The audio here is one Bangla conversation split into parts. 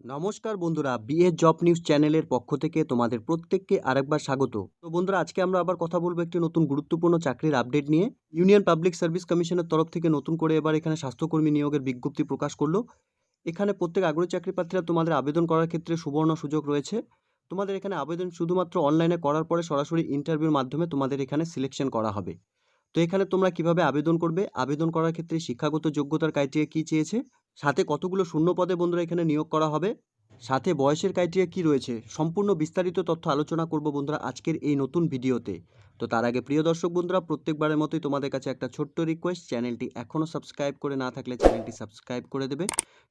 নমস্কার বন্ধুরা, বিএ জব নিউজ চ্যানেলের পক্ষ থেকে তোমাদের প্রত্যেককে আরেকবার স্বাগত। তো বন্ধুরা, আজকে আমরা আবার কথা বলব একটি নতুন গুরুত্বপূর্ণ চাকরির আপডেট নিয়ে। ইউনিয়ন পাবলিক সার্ভিস কমিশনের তরফ থেকে নতুন করে এবার এখানে স্বাস্থ্যকর্মী নিয়োগের বিজ্ঞপ্তি প্রকাশ করল। এখানে প্রত্যেক আগ্রহী চাকরি প্রার্থীরা তোমাদের আবেদন করার ক্ষেত্রে সুবর্ণ সুযোগ রয়েছে। তোমাদের এখানে আবেদন শুধুমাত্র অনলাইনে করার পরে সরাসরি ইন্টারভিউর মাধ্যমে তোমাদের এখানে সিলেকশন করা হবে। তো এখানে তোমরা কীভাবে আবেদন করবে? আবেদন করার ক্ষেত্রে শিক্ষাগত যোগ্যতার ক্রাইটেরিয়া কী চেয়েছে? সাথে কতগুলো শূন্য পদে বন্ধুরা এখানে নিয়োগ করা হবে? সাথে বয়সের ক্রাইটেরিয়া কী রয়েছে? সম্পূর্ণ বিস্তারিত তথ্য আলোচনা করব বন্ধুরা আজকের এই নতুন ভিডিওতে। তো তার আগে প্রিয় দর্শক বন্ধুরা, প্রত্যেকবারের মতোই তোমাদের কাছে একটা ছোট্ট রিকোয়েস্ট চ্যানেলটি এখনও সাবস্ক্রাইব করে না থাকলে চ্যানেলটি সাবস্ক্রাইব করে দেবে।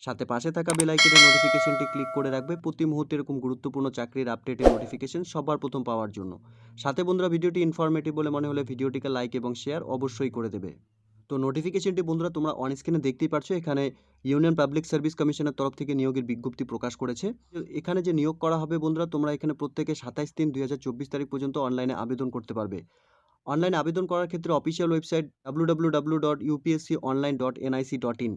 সাথে পাশে থাকা বেল আইকনের নোটিফিকেশনটি ক্লিক করে রাখবে। প্রতি মুহূর্তে এরকম গুরুত্বপূর্ণ চাকরির আপডেটের নোটিফিকেশন সবার প্রথম পাওয়ার জন্য। সাথে বন্ধুরা, ভিডিওটি ইনফরমেটিভ বলে মনে হলে ভিডিওটিকে লাইক এবং শেয়ার অবশ্যই করে দেবে। তো নোটিফিকেশনটি বন্ধুরা তোমরা অন স্ক্রিনে দেখতেই পারছ, এখানে ইউনিয়ন পাবলিক সার্ভিস কমিশনের তরফ থেকে নিয়োগের বিজ্ঞপ্তি প্রকাশ করেছে। এখানে যে নিয়োগ করা হবে বন্ধুরা, তোমরা এখানে প্রত্যেকে সাতাইশ তিন দুই তারিখ পর্যন্ত অনলাইনে আবেদন করতে পারবে। অনলাইনে আবেদন করার ক্ষেত্রে official website W dot online dot dot in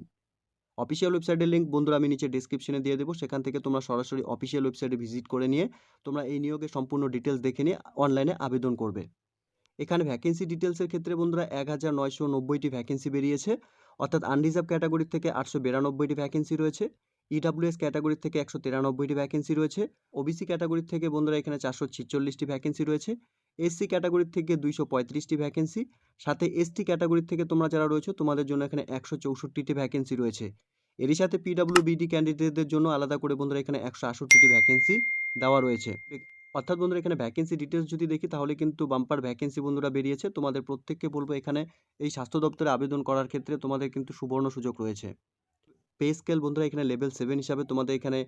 official ওয়েবসাইটের লিঙ্ক বন্ধুরা আমি নিচে ডিসক্রিপশনে দিয়ে দেবো, সেখান থেকে তোমরা সরাসরি অফিসিয়াল ওয়েবসাইটে ভিজিট করে নিয়ে তোমরা এই নিয়োগের সম্পূর্ণ ডিটেলস দেখে নিয়ে অনলাইনে আবেদন করবে। এখানে ভ্যাকেন্সি ডিটেলসের ক্ষেত্রে বন্ধুরা এক হাজার নয়শো নব্বইটি ভ্যাকেন্সি বেরিয়েছে। অর্থাৎ আনরিজার্ভ ক্যাটাগরি থেকে আটশো বিরানব্বইটি ভ্যাকেন্সি রয়েছে। ইডাব্লিউএস ক্যাটাগরি থেকে একশো তিরানব্বইটি ভ্যাকেন্সি রয়েছে। ওবিসি ক্যাটাগরির থেকে বন্ধুরা এখানে চারশো ছিচল্লিশটি ভ্যাকেন্সি রয়েছে। এসসি ক্যাটাগরির থেকে দুইশো পঁয়ত্রিশটি ভ্যাকেন্সি সাথে এসটি ক্যাটাগরি থেকে তোমরা যারা রয়েছে, তোমাদের জন্য এখানে একশো চৌষট্টিটি ভ্যাকেন্সি রয়েছে। এরই সাথে পিডাব্লিউ বিডি ক্যান্ডিডেটদের জন্য আলাদা করে বন্ধুরা এখানে একশো আষট্টিটি ভ্যাকেন্সি দেওয়া রয়েছে। অর্থাৎ বন্ধুরা, এখানে ভ্যাকেন্সি ডিটেলস যদি দেখি, তাহলে কিন্তু বাম্পার ভ্যাকেন্সি বন্ধুরা বেরিয়েছে। তোমাদের প্রত্যেককে বলব, এখানে এই স্বাস্থ্য দপ্তরে আবেদন করার ক্ষেত্রে তোমাদের কিন্তু সুবর্ণ সুযোগ রয়েছে। পে স্কেল বন্ধুরা, এখানে লেভেল সেভেন হিসাবে তোমাদের এখানে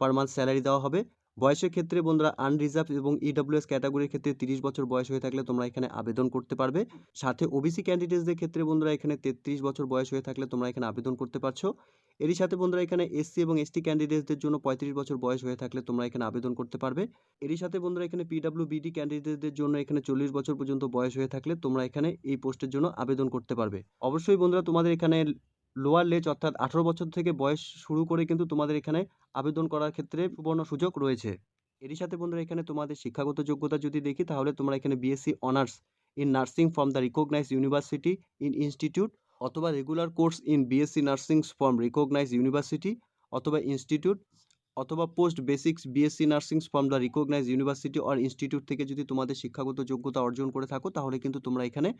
পার মান্থ স্যালারি দেওয়া হবে। বয়সের ক্ষেত্রে বন্ধুরা আনরিজার্ভ এবং ইডব্লিউএস ক্যাটাগরির ক্ষেত্রে তিরিশ বছর বয়স হয়ে থাকলে তোমরা এখানে আবেদন করতে পারবে। সাথে ওবিসি ক্যান্ডিডেটসদের ক্ষেত্রে বন্ধুরা এখানে তেত্রিশ বছর বয়স হয়ে থাকলে তোমরা এখানে আবেদন করতে পারছ। এরই সাথে বন্ধুরা এখানে এসসি এবং এসটি ক্যান্ডিডেটসদের জন্য পঁয়ত্রিশ বছর বয়স হয়ে থাকলে তোমরা এখানে আবেদন করতে পারবে। এরই সাথে বন্ধুরা এখানে পিডাব্লিউ বিডি ক্যান্ডিডেটদের জন্য এখানে চল্লিশ বছর পর্যন্ত বয়স হয়ে থাকলে তোমরা এখানে এই পোস্টের জন্য আবেদন করতে পারবে। অবশ্যই বন্ধুরা তোমাদের এখানে লোয়ার লেজ অর্থাৎ আঠারো বছর থেকে বয়স শুরু করে কিন্তু তোমাদের এখানে আবেদন করার ক্ষেত্রে সুবর্ণ সুযোগ রয়েছে। এরই সাথে বন্ধুরা, এখানে তোমাদের শিক্ষাগত যোগ্যতা যদি দেখি, তাহলে তোমরা এখানে BSc honours in nursing from the recognise university in institute অথবা regular course in BSc nursing from recognise university অথবা ইনস্টিটিউট অথবা post basics BSc nursing from the recognise university or institute থেকে যদি তোমাদের শিক্ষাগত যোগ্যতা অর্জন করে থাকো, তাহলে কিন্তু তোমরা এখানে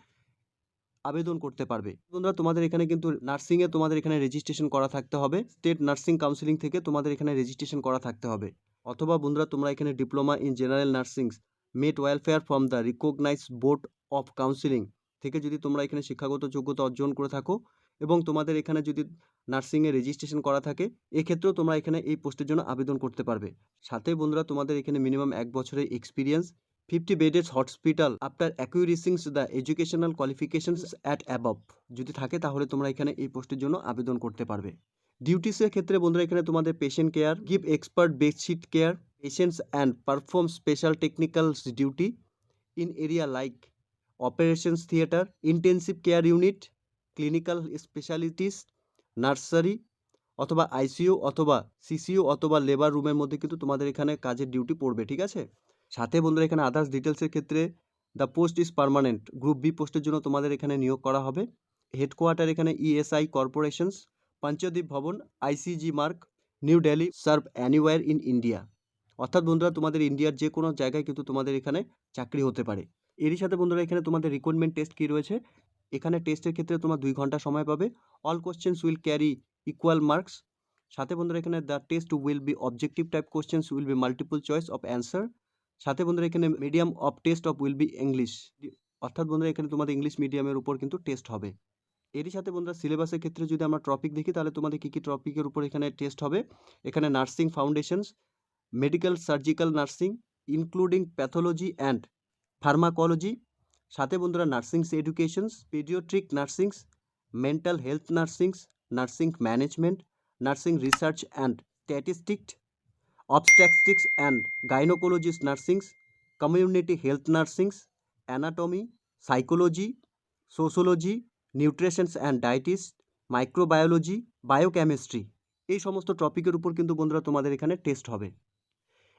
আবেদন করতে পারবে। বন্ধুরা, তোমাদের এখানে কিন্তু নার্সিংয়ে তোমাদের এখানে রেজিস্ট্রেশন করা থাকতে হবে। স্টেট নার্সিং কাউন্সিলিং থেকে তোমাদের এখানে রেজিস্ট্রেশন করা থাকতে হবে। অথবা বন্ধুরা, তোমরা এখানে diploma in general nursing mate welfare from the recognise board of counselling থেকে যদি তোমরা এখানে শিক্ষাগত যোগ্যতা অর্জন করে থাকো এবং তোমাদের এখানে যদি নার্সিংয়ে রেজিস্ট্রেশন করা থাকে, এক্ষেত্রেও তোমরা এখানে এই পোস্টের জন্য আবেদন করতে পারবে। সাথে বন্ধুরা, তোমাদের এখানে মিনিমাম এক বছরের experience fifty bedded hospital after acquiring the educational qualifications at above. যদি থাকে, তাহলে তোমরা এখানে এই পোস্টের জন্য আবেদন করতে পারবে। ডিউটিসের ক্ষেত্রে বন্ধুরা, এখানে তোমাদের patient care give expert bedsheet care patients and perform special technicals duty in area like operations theatre intensive care unit clinical specialities nursery অথবা আইসিইউ অথবা সিসিইউ অথবা লেবার রুমের মধ্যে কিন্তু তোমাদের এখানে কাজের ডিউটি পড়বে, ঠিক আছে? সাথে বন্ধুরা এখানে আদার্স ডিটেলসের ক্ষেত্রে the post is permanent group B পোস্টের জন্য তোমাদের এখানে নিয়োগ করা হবে। হেডকোয়ার্টার এখানে ESI corporations Panchdeep Bhawan ICG Marg new Delhi serve anywhere in India অর্থাৎ বন্ধুরা তোমাদের ইন্ডিয়ার যে কোনো জায়গায় কিন্তু তোমাদের এখানে চাকরি হতে পারে। এরই সাথে বন্ধুরা এখানে তোমাদের রিক্রুটমেন্ট টেস্ট কী রয়েছে? এখানে টেস্টের ক্ষেত্রে তোমার দুই ঘণ্টা সময় পাবে। All questions will carry equal marks সাথে বন্ধুরা এখানে the test will be objective type questions will be multiple choice of answer সাথে বন্ধুরা এখানে medium of test of will be English অর্থাৎ বন্ধুরা এখানে তোমাদের ইংলিশ মিডিয়ামের উপর কিন্তু টেস্ট হবে। এরই সাথে বন্ধুরা সিলেবাসের ক্ষেত্রে যদি আমরা টপিক দেখি, তাহলে তোমাদের কী কী টপিকের উপর এখানে টেস্ট হবে? এখানে nursing foundations medical surgical nursing including pathology and pharmacology সাথে বন্ধুরা nursings educations paediatric nursings mental health nursings nursing management nursing research and statistics obstetrics and gynaecologist nursings community health nursings anatomy psychology sociology nutritions and dietist microbiology biochemistry এই সমস্ত টপিকের উপর কিন্তু বন্ধুরা তোমাদের এখানে টেস্ট হবে।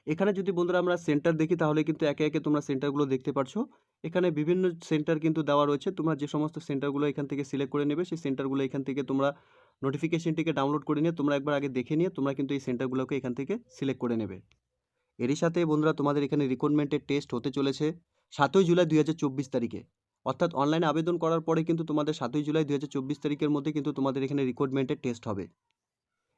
এখানে যদি বন্ধুরা আমরা সেন্টার দেখি, তাহলে কিন্তু একে একে তোমরা সেন্টারগুলো দেখতে পারছ। এখানে বিভিন্ন সেন্টার কিন্তু দেওয়া রয়েছে। তোমরা যে সমস্ত সেন্টারগুলো এখান থেকে সিলেক্ট করে নেবে, সেই সেন্টারগুলো এখান থেকে তোমরা নোটিফিকেশনটিকে ডাউনলোড করে নিয়ে, তোমরা একবার আগে দেখে নিয়ে, তোমরা কিন্তু এই সেন্টারগুলোকে এখান থেকে সিলেক্ট করে নেবে। এরই সাথে বন্ধুরা তোমাদের এখানে রিক্রুটমেন্টের টেস্ট হতে চলেছে সাতই জুলাই দুই হাজার চব্বিশ তারিখে। অর্থাৎ অনলাইনে আবেদন করার পরে কিন্তু তোমাদের সাতই জুলাই দুই হাজার চব্বিশ তারিখের মধ্যে কিন্তু তোমাদের এখানে রিক্রুটমেন্টের টেস্ট হবে।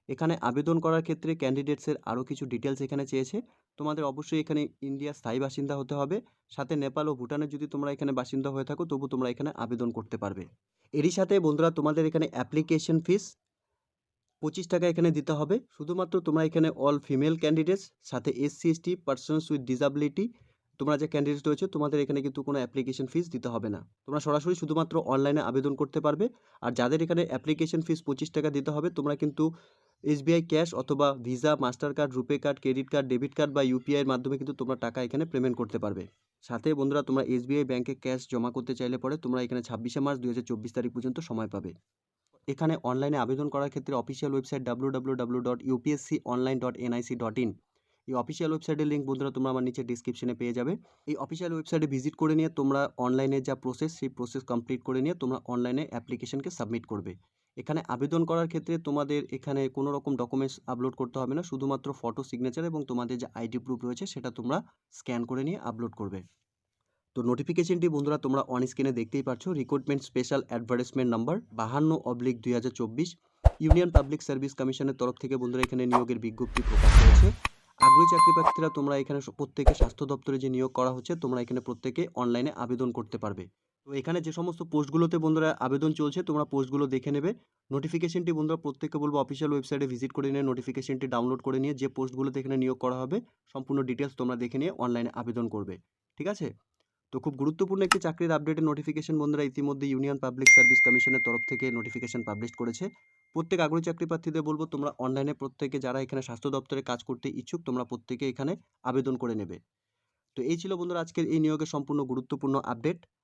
এখানে আবেদন করার ক্ষেত্রে ক্যান্ডিডেটসের আরও কিছু ডিটেলস এখানে চেয়েছে। তোমাদের অবশ্যই এখানে ইন্ডিয়ার স্থায়ী বাসিন্দা হতে হবে। সাথে নেপাল ও ভুটানের যদি তোমরা এখানে বাসিন্দা হয়ে থাকো, তবু তোমরা এখানে আবেদন করতে পারবে। এরই সাথে বন্ধুরা, তোমাদের এখানে অ্যাপ্লিকেশন ফিস পঁচিশ টাকা এখানে দিতে হবে। শুধুমাত্র তোমরা এখানে অল ফিমেল ক্যান্ডিডেটস সাথে SC ST persons with disability তোমরা যে ক্যান্ডিডেট রয়েছে, তোমাদের এখানে কিন্তু কোনো অ্যাপ্লিকেশন ফিস দিতে হবে না। তোমরা সরাসরি শুধুমাত্র অনলাইনে আবেদন করতে পারবে। আর যাদের এখানে অ্যাপ্লিকেশন ফিস পঁচিশ টাকা দিতে হবে, তোমরা কিন্তু এসবিআই ক্যাশ অথবা Visa Mastercard RuPay card, credit card, debit card বা ইউপিআইয়ের মাধ্যমে কিন্তু তোমরা টাকা এখানে পেমেন্ট করতে পারবে। সাথে বন্ধুরা, তোমরা এসবিআই ব্যাংকে ক্যাশ জমা করতে চাইলে পরে তোমরা এখানে ছাব্বিশে মার্চ দুই হাজার চব্বিশ তারিখ পর্যন্ত সময় পাবে। এখানে অনলাইনে আবেদন করার ক্ষেত্রে official website W W W dot UPSC online dot NIC dot in এই অফিসিয়াল ওয়েবসাইটের লিঙ্ক বন্ধুরা তোমরা আমার নিচে ডিসক্রিপশনে পেয়ে যাবে। এই অফিসিয়াল ওয়েবসাইটে ভিজিট করে নিয়ে তোমরা অনলাইনে যা প্রসেস সেই প্রসেস কমপ্লিট করে নিয়ে তোমরা অনলাইনে অ্যাপ্লিকেশনকে সাবমিট করবে। এখানে আবেদন করার ক্ষেত্রে তোমাদের এখানে কোনো রকম ডকুমেন্টস আপলোড করতে হবে না। শুধুমাত্র ফটো সিগনেচার এবং তোমাদের যে আইডি প্রুফ রয়েছে সেটা তোমরা স্ক্যান করে নিয়ে আপলোড করবে। তো নোটিফিকেশনটি বন্ধুরা তোমরা অন স্ক্রিনে দেখতেই পাচ্ছ রিক্রুটমেন্ট স্পেশাল অ্যাডভার্টাইজমেন্ট নাম্বার বাহান্ন অবলিক দুই হাজার চব্বিশ। ইউনিয়ন পাবলিক সার্ভিস কমিশনের তরফ থেকে বন্ধুরা এখানে নিয়োগের বিজ্ঞপ্তি প্রকাশ করেছে আগ্রহী চাকরি প্রার্থীরা তোমরা এখানে প্রত্যেকে স্বাস্থ্য দপ্তরে যে নিয়োগ করা হচ্ছে, তোমরা এখানে প্রত্যেকে অনলাইনে আবেদন করতে পারবে। তো এখানে যে সমস্ত পোস্টগুলোতে বন্ধুরা আবেদন চলছে, তোমরা পোস্টগুলো দেখে নেবে। নোটিফিকেশনটি বন্ধুরা প্রত্যেককে বলব অফিসিয়াল ওয়েবসাইটে ভিজিট করে নিয়ে নোটিফিকেশনটি ডাউনলোড করে নিয়ে, যে পোস্টগুলোতে এখানে নিয়োগ করা হবে, সম্পূর্ণ ডিটেলস তোমরা দেখে নিয়ে অনলাইনে আবেদন করবে। ঠিক আছে? তো খুব গুরুত্বপূর্ণ একটি চাকরির আপডেটের নোটিফিকেশন বন্ধুরা ইতিমধ্যে ইউনিয়ন পাবলিক সার্ভিস কমিশনের তরফ থেকে নোটিফিকেশন পাবলিশ করেছে। প্রত্যেক আগ্রহী চাকরি প্রার্থীদের বলব, তোমরা অনলাইনে প্রত্যেকে যারা এখানে স্বাস্থ্য দপ্তরে কাজ করতে ইচ্ছুক, তোমরা প্রত্যেকে এখানে আবেদন করে নেবে। তো এই ছিল বন্ধুরা আজকের এই নিয়োগের সম্পূর্ণ গুরুত্বপূর্ণ আপডেট